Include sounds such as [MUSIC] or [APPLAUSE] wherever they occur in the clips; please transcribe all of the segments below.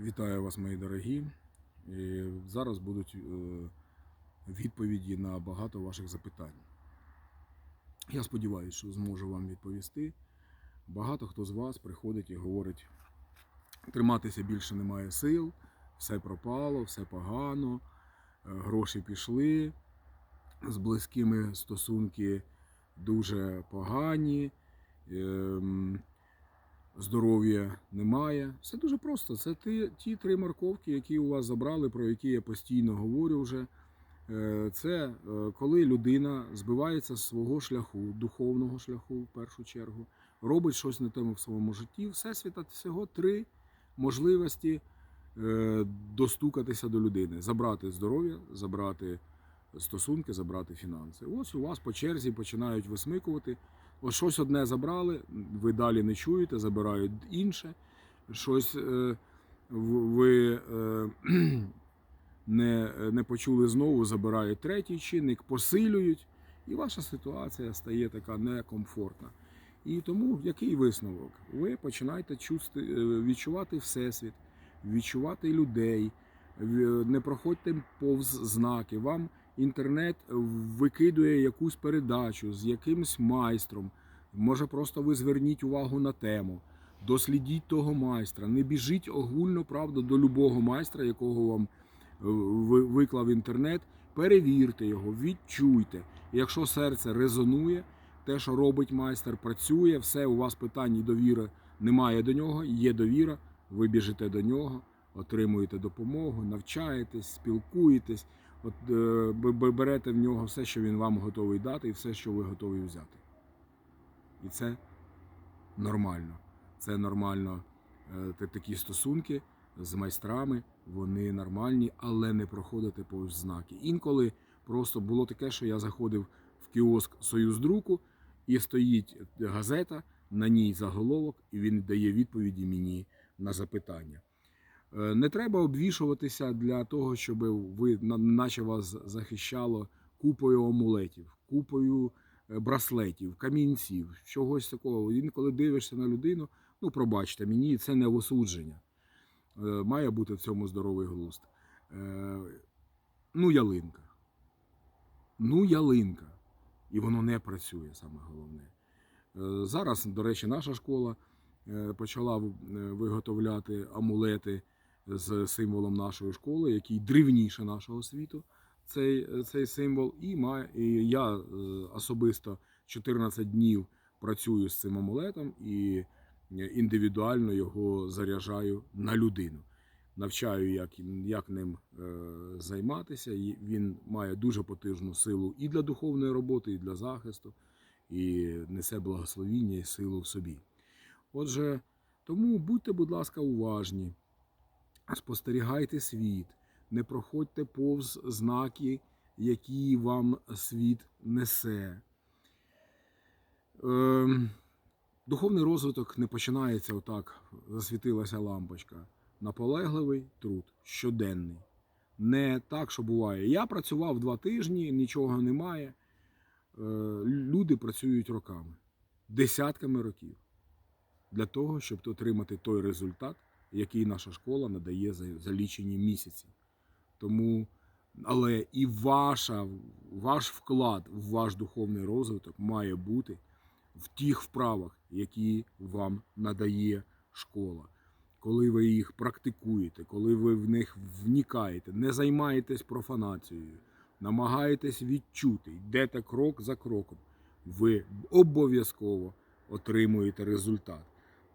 Вітаю вас, мої дорогі. І Зараз будуть е, відповіді на багато ваших запитань. Я сподіваюся, що зможу вам відповісти. Багато хто з вас приходить і говорить: триматися більше немає сил, все пропало, все погано, е, гроші пішли, з близькими стосунки дуже погані. Здоров'я немає. Все дуже просто. Це ті, ті три морковки, які у вас забрали, про які я постійно говорю вже. Е, Це е, коли людина збивається з свого шляху, духовного шляху, в першу чергу, робить щось не тому в своєму житті. Всесвіта всього три можливості е, достукатися до людини: забрати здоров'я, забрати стосунки, забрати фінанси. Ось у вас по черзі починають висмикувати. Ось щось одне забрали, ви далі не чуєте, забирають інше. Щось е, ви е, [CLEARS THROAT] не, не почули знову, забирають третій чинник, посилюють, і ваша ситуація стає така некомфортна. І тому який висновок? Ви починаєте чувствувати, е, відчувати всесвіт, відчувати людей, не проходьте повз знаки. Вам інтернет викидує якусь передачу з якимсь майстром. Може, просто ви зверніть увагу на тему, дослідіть того майстра, не біжіть огульно, правда, до любого майстра, якого вам е, виклав інтернет. Перевірте його, відчуйте. Якщо серце резонує, те, що робить майстер, працює, все, у вас питань і довіри немає до нього, є довіра, ви біжите до нього, отримуєте допомогу, навчаєтесь, спілкуєтесь. От е, берете в нього все, що він вам готовий дати, і все, що ви готові взяти. І це нормально. Це нормально. Е, Такі стосунки з майстрами, вони нормальні, але не проходити повз знаки. Інколи просто було таке, що я заходив в кіоск Союздруку, і стоїть газета, на ній заголовок, і він дає відповіді мені на запитання. Е, Не треба обвішуватися для того, щоб ви на- наче вас захищало купою амулетів, купою е, браслетів, камінців, чогось такого. Інколи дивишся на людину, ну пробачте, мені це не осудження. Е, Має бути в цьому здоровий глузд. Ну, ялинка. Ну, ялинка. І воно не працює, саме головне. Зараз, до речі, наша школа почала виготовляти амулети з символом нашої школи, який древніше нашого світу, цей, цей символ. І, має, і я е, особисто 14 днів працюю з цим амулетом і е, індивідуально його заряджаю на людину. Навчаю, як, як ним е, займатися. І Він має дуже потужну силу і для духовної роботи, і для захисту, і несе благословіння і силу в собі. Отже, тому будьте, будь ласка, уважні спостерігайте світ, не проходьте повз знаки, які вам світ несе. Ем, Духовний розвиток не починається отак, засвітилася лампочка. Наполегливий труд, щоденний. Не так, що буває. Я працював два тижні, нічого немає. Е, Люди працюють роками, десятками років для того, щоб отримати той результат, який наша школа надає за, за лічені місяці. Тому, але і ваша, ваш вклад в ваш духовний розвиток має бути в тих вправах, які вам надає школа. Коли ви їх практикуєте, коли ви в них вникаєте, не займаєтесь профанацією, намагаєтесь відчути, йдете крок за кроком, ви обов'язково отримуєте результат.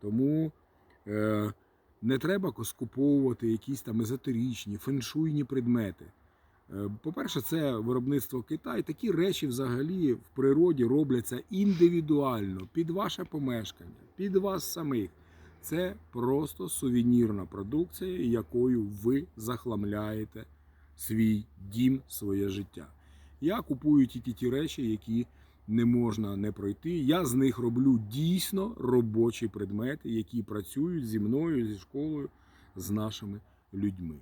Тому е, не треба скуповувати якісь там езотеричні, феншуйні предмети. Е, По-перше, це виробництво Китаю. Такі речі взагалі в природі робляться індивідуально, під ваше помешкання, під вас самих. Це просто сувенірна продукція, якою ви захламляєте свій дім, своє життя. Я купую тільки ті речі, які не можна не пройти. Я з них роблю дійсно робочі предмети, які працюють зі мною, зі школою, з нашими людьми.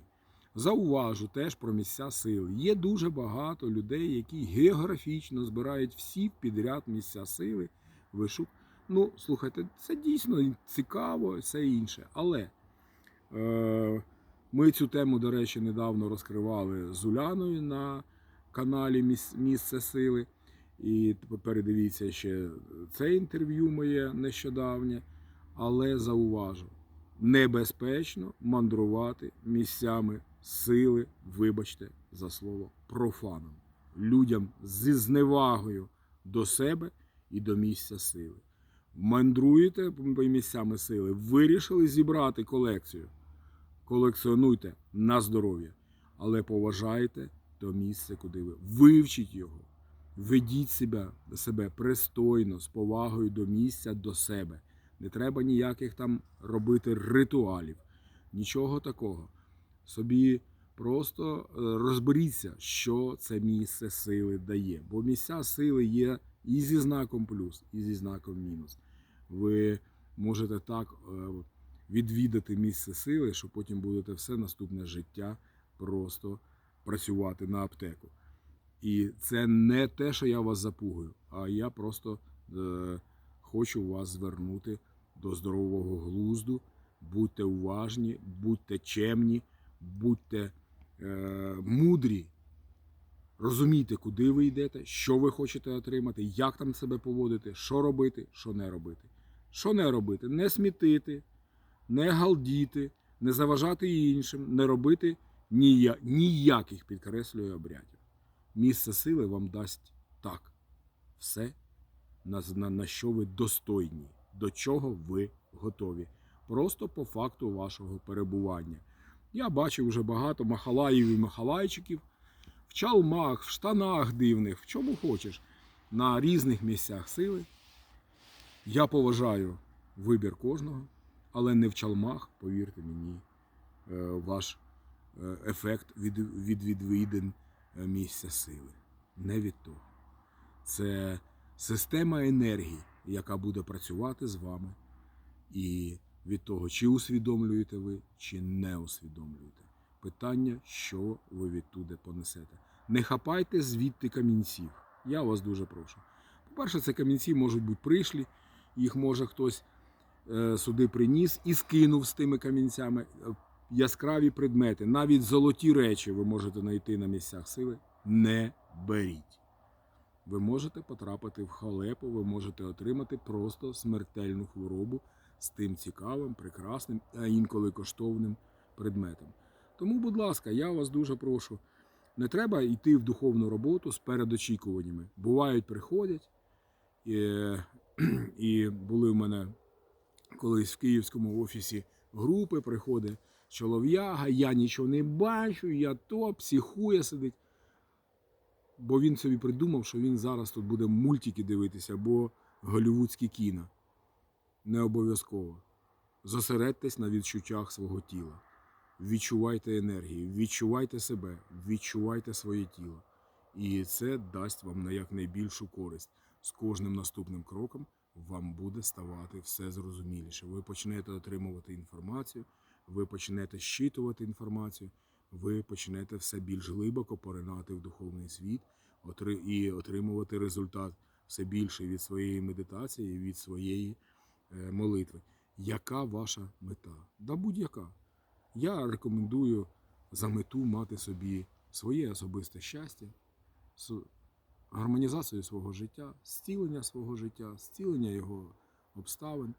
Зауважу теж про місця сили. Є дуже багато людей, які географічно збирають всі підряд місця сили. Вишук. Ну, слухайте, це дійсно цікаво, все інше. Але Е, Ми цю тему, до речі, недавно розкривали з Уляною на каналі Місце сили. І передивіться ще це інтерв'ю моє нещодавнє. Але зауважу, небезпечно мандрувати місцями сили, вибачте за слово, профаном. Людям зі зневагою до себе і до місця сили. Мандруєте місцями сили, вирішили зібрати колекцію. Колекціонуйте на здоров'я, але поважайте то місце, куди ви. Вивчіть його. Ведіть себе, себе пристойно, з повагою до місця, до себе. Не треба ніяких там робити ритуалів, нічого такого. Собі просто е, розберіться, що це місце сили дає. Бо місця сили є і зі знаком плюс, і зі знаком мінус. Ви можете так е, відвідати місце сили, що потім будете все наступне життя просто працювати на аптеку. І це не те, що я вас запугую, а я просто е, хочу вас звернути до здорового глузду. Будьте уважні, будьте чемні, будьте е, мудрі. Розумійте, куди ви йдете, що ви хочете отримати, як там себе поводити, що робити, що не робити. Що не робити? Не смітити, не галдіти, не заважати іншим, не робити ніяких підкреслюю обрядів. Місце сили вам дасть так. Все, на, на, на що ви достойні, до чого ви готові. Просто по факту вашого перебування. Я бачив вже багато махалаїв і махалайчиків в чалмах, в штанах дивних, в чому хочеш, на різних місцях сили. Я поважаю вибір кожного, але не в чалмах, повірте мені, е, ваш е, ефект від, від відвідин е, місця сили. Не від того. Це система енергії, яка буде працювати з вами. І від того, чи усвідомлюєте ви, чи не усвідомлюєте. Питання, що ви відтуди понесете. Не хапайте звідти камінців. Я вас дуже прошу. По-перше, це камінці можуть бути прийшлі, їх може хтось е, сюди приніс і скинув з тими камінцями. Яскраві предмети, навіть золоті речі ви можете знайти на місцях сили. Не беріть. Ви можете потрапити в халепу, ви можете отримати просто смертельну хворобу з тим цікавим, прекрасним, а інколи коштовним предметом. Тому, будь ласка, я вас дуже прошу. Не треба йти в духовну роботу з передочікуваннями. Бувають, приходять. І, і були в мене колись в київському офісі групи, приходить чолов'яга, я нічого не бачу, я то, психує сидить. Бо він собі придумав, що він зараз тут буде мультики дивитися або голівудські кіно. Не обов'язково. Зосередьтесь на відчуттях свого тіла. Відчувайте енергію, відчувайте себе, відчувайте своє тіло. І це дасть вам на якнайбільшу користь. З кожним наступним кроком вам буде ставати все зрозуміліше. Ви почнете отримувати інформацію, ви почнете щитувати інформацію, ви почнете все більш глибоко поринати в духовний світ і отримувати результат все більше від своєї медитації, від своєї е, молитви. Яка ваша мета? Да будь-яка. Я рекомендую за мету мати собі своє особисте щастя, гармонізацію свого життя, зцілення свого життя, зцілення його обставин.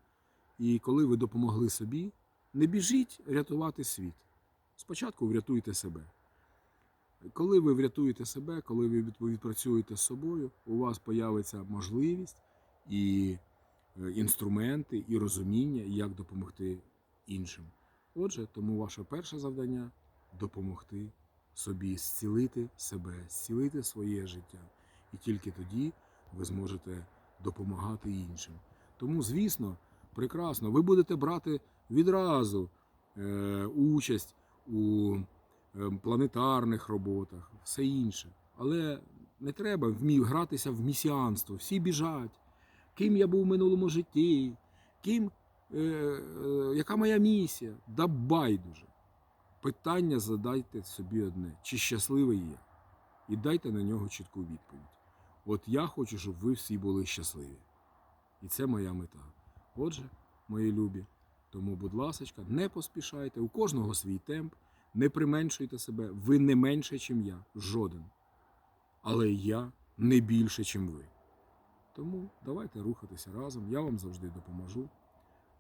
І коли ви допомогли собі, не біжіть рятувати світ. Спочатку врятуйте себе. Коли ви врятуєте себе, коли ви відп- відпрацюєте з собою, у вас появиться можливість і е, інструменти, і розуміння, як допомогти іншим. Отже, тому ваше перше завдання допомогти собі зцілити себе, зцілити своє життя. І тільки тоді ви зможете допомагати іншим. Тому, звісно, прекрасно, ви будете брати відразу е, участь у е, планетарних роботах, все інше. Але не треба вмів гратися в місіанство. Всі біжать. Ким я був в минулому житті, ким, е, е, яка моя місія? Да байдуже. Питання задайте собі одне: чи щасливий я? І дайте на нього чітку відповідь. От я хочу, щоб ви всі були щасливі. І це моя мета. Отже, мої любі, Тому, будь ласка, не поспішайте, у кожного свій темп, не применшуйте себе, ви не менше, ніж я, жоден. Але я не більше, ніж ви. Тому давайте рухатися разом. Я вам завжди допоможу.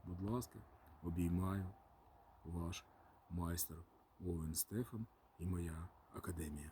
Будь ласка, обіймаю ваш майстер Овен Стефан і моя академія.